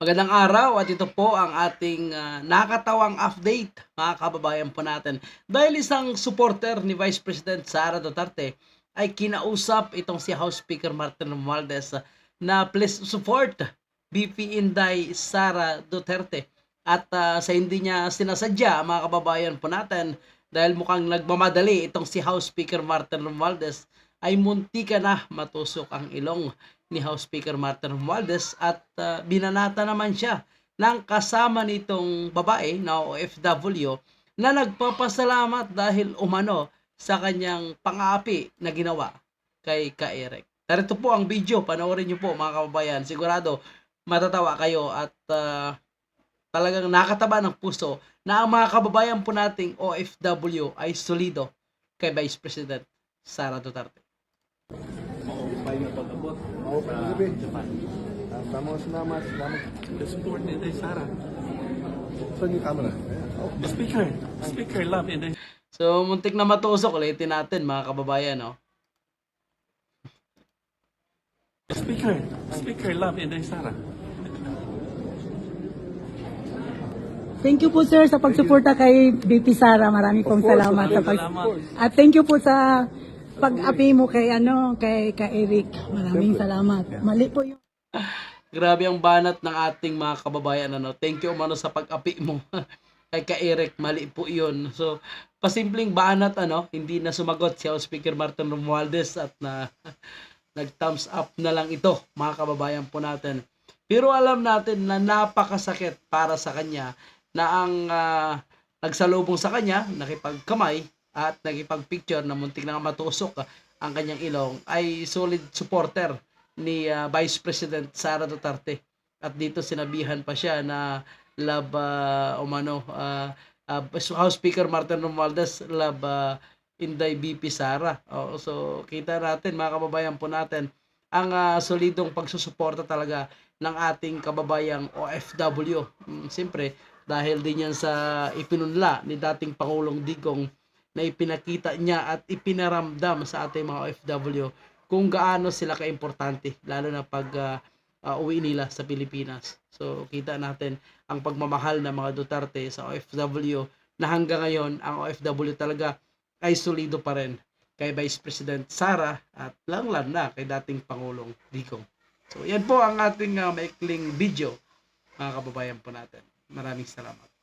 Magandang araw at ito po ang ating ah, nakatawang update mga kababayan po natin. Dahil isang supporter ni Vice President Sara Duterte ay kinausap itong si House Speaker Martin Romualdez ah, na please support BP Inday Sara Duterte. At ah, sa hindi niya sinasadya mga kababayan po natin dahil mukhang nagmamadali itong si House Speaker Martin Romualdez ay munti ka na matusok ang ilong ni House Speaker Martin Romualdez at ah, binanata naman siya ng kasama nitong babae na OFW na nagpapasalamat dahil umano sa kanyang pang-aapi na ginawa kay Ka-Eric. Narito po ang video, panoorin niyo po mga kababayan. Sigurado matatawa kayo at ah, talagang nakataba ng puso na ang mga kababayan po nating OFW ay solido kay Vice President Sara Duterte. Oo, sa. Japan. Ah, Salamat, salamat, salamat. The support ni Inday Sara. Saan yung camera? Oh, The speaker, speaker love Inday So, muntik na matusok. Ulitin natin mga kababayan, no? Speaker, speaker love Inday Sara. Thank you po sir sa pagsuporta kay BP Sara. Marami pong course, salamat sa maraming pag salamat. At thank you po sa pag-api mo kay ano kay kay Eric. Maraming salamat. Mali po yung Grabe ang banat ng ating mga kababayan, ano? Thank you, umano, sa pag-api mo. Kay ka-Eric, mali po yun. So, pasimpleng banat, ano? Hindi na sumagot si House Speaker Martin Romualdez at na nag-thumbs up na lang ito, mga kababayan po natin. Pero alam natin na napakasakit para sa kanya na ang ah, nagsalubong sa kanya, nakipagkamay at nakipagpicture na muntik na matusok ah, ang kanyang ilong ay solid supporter ni ah, Vice President Sara Duterte. At dito sinabihan pa siya na love ah, umano ah, ah, House Speaker Martin Romualdez love ah, Inday BP Sara. Oo, so kita natin mga kababayan po natin ang ah, solidong pagsusuporta talaga ng ating kababayang OFW. Mm, Siyempre, dahil din yan sa ipinunla ni dating Pangulong Digong na ipinakita niya at ipinaramdam sa ating mga OFW kung gaano sila kaimportante lalo na pag ah, ah, uwi nila sa Pilipinas. So kita natin ang pagmamahal ng mga Duterte sa OFW na hanggang ngayon ang OFW talaga ay solido pa rin kay Vice President Sara at langlan na kay dating Pangulong Digong. So yan po ang ating ah, maikling video mga kababayan po natin. Maraming salamat.